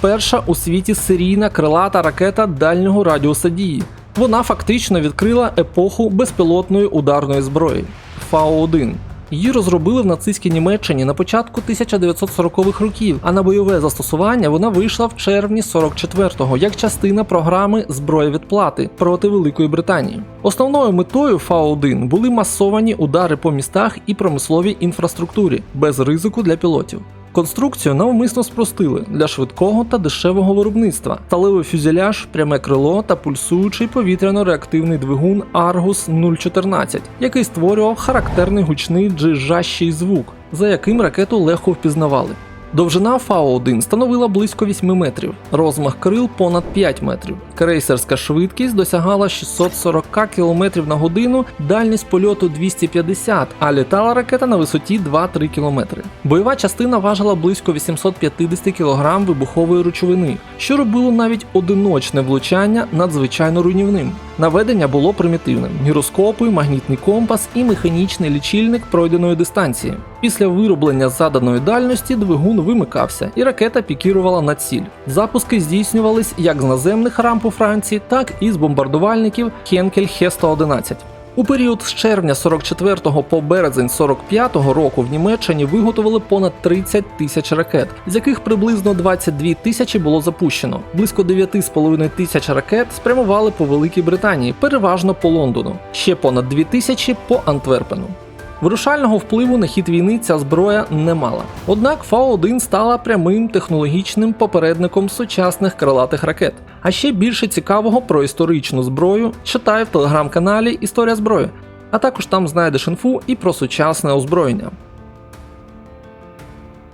перша у світі серійна крилата ракета дальнього радіуса дії. Вона фактично відкрила епоху безпілотної ударної зброї Фау-1. Її розробили в нацистській Німеччині на початку 1940-х років, а на бойове застосування вона вийшла в червні 44-го як частина програми зброя відплати проти Великої Британії. Основною метою Фау-1 були масовані удари по містах і промисловій інфраструктурі без ризику для пілотів. Конструкцію навмисно спростили для швидкого та дешевого виробництва, сталевий фюзеляж, пряме крило та пульсуючий повітряно-реактивний двигун Argus 014, який створював характерний гучний джижащий звук, за яким ракету легко впізнавали. Довжина Фау-1 становила близько 8 метрів, розмах крил понад 5 метрів. Крейсерська швидкість досягала 640 км на годину, дальність польоту 250, а літала ракета на висоті 2-3 км. Бойова частина важила близько 850 кг вибухової речовини, що робило навіть одиночне влучання надзвичайно руйнівним. Наведення було примітивним: гіроскопи, магнітний компас і механічний лічильник пройденої дистанції. Після вироблення заданої дальності двигун вимикався, і ракета пікірувала на ціль. Запуски здійснювались як з наземних рамп у Франції, так і з бомбардувальників Хенкель Хе-111. У період з червня 44 по березень 45 року в Німеччині виготовили понад 30 тисяч ракет, з яких приблизно 22 тисячі було запущено. Близько 9,5 тисяч ракет спрямували по Великій Британії, переважно по Лондону, ще понад 2 тисячі по Антверпену. Вирушального впливу на хід війни ця зброя не мала. Однак Фау-1 стала прямим технологічним попередником сучасних крилатих ракет. А ще більше цікавого про історичну зброю читай в телеграм-каналі Історія зброї. А також там знайдеш інфу і про сучасне озброєння.